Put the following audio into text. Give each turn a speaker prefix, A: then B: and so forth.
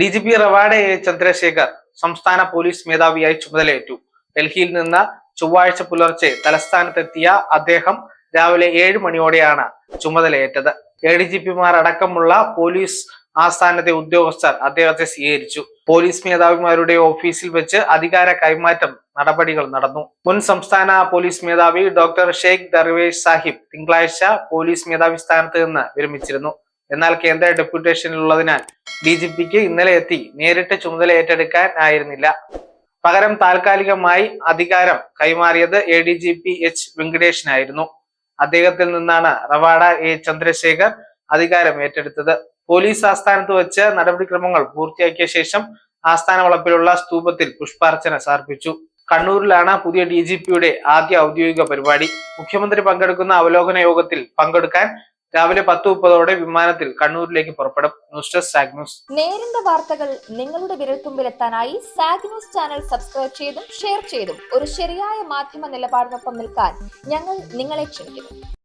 A: D G P Ravada Chandrasekhar സംസ്ഥാന police മേധാവിയായി ചുമതലയേറ്റു. ഡൽഹിയിൽ നിന്ന് ചൊവ്വാഴ്ച പുലർച്ചെ തലസ്ഥാനത്തെത്തിയ അദ്ദേഹം രാവിലെ ഏഴ് മണിയോടെയാണ് ചുമതലയേറ്റത്. എ ഡി ജി പിമാർ അടക്കമുള്ള പോലീസ് ആസ്ഥാനത്തെ ഉദ്യോഗസ്ഥർ അദ്ദേഹത്തെ സ്വീകരിച്ചു. പോലീസ് മേധാവിമാരുടെ ഓഫീസിൽ വെച്ച് അധികാര കൈമാറ്റം നടപടികൾ നടന്നു. മുൻ സംസ്ഥാന പോലീസ് മേധാവി ഡോക്ടർ ഷെയ്ഖ് ദർവേഷ് സാഹിബ് തിങ്കളാഴ്ച പോലീസ് മേധാവി സ്ഥാനത്ത് നിന്ന് വിരമിച്ചിരുന്നു. എന്നാൽ കേന്ദ്ര ഡെപ്യൂട്ടേഷനിലുള്ളതിനാൽ ഡി ജി പിക്ക് ഇന്നലെ എത്തി നേരിട്ട് ചുമതല ഏറ്റെടുക്കാൻ ആയിരുന്നില്ല. പകരം താൽക്കാലികമായി അധികാരം കൈമാറിയത് A D G P H വെങ്കടേഷിനായിരുന്നു. അദ്ദേഹത്തിൽ നിന്നാണ് റവാഡ എ ചന്ദ്രശേഖർ അധികാരം ഏറ്റെടുത്തത്. പോലീസ് ആസ്ഥാനത്ത് വെച്ച് നടപടിക്രമങ്ങൾ പൂർത്തിയാക്കിയ ശേഷം ആസ്ഥാന വളപ്പിലുള്ള സ്തൂപത്തിൽ പുഷ്പാർച്ചന സമർപ്പിച്ചു. കണ്ണൂരിലാണ് പുതിയ ഡി ജി പിയുടെ ആദ്യ ഔദ്യോഗിക പരിപാടി. മുഖ്യമന്ത്രി പങ്കെടുക്കുന്ന അവലോകന യോഗത്തിൽ പങ്കെടുക്കാൻ രാവിലെ പത്ത് മുപ്പതോടെ വിമാനത്തിൽ കണ്ണൂരിലേക്ക് പുറപ്പെടും. ന്യൂസ് ഡെസ്ക്
B: നേരിന്റെ വാർത്തകൾ നിങ്ങളുടെ വിരൽത്തുമ്പിലെത്താനായി സാഗ് ന്യൂസ് ചാനൽ സബ്സ്ക്രൈബ് ചെയ്തും ഷെയർ ചെയ്തും ഒരു ശരിയായ മാധ്യമ നിലപാടിനൊപ്പം നിൽക്കാൻ ഞങ്ങൾ നിങ്ങളെ ക്ഷണിക്കുന്നു.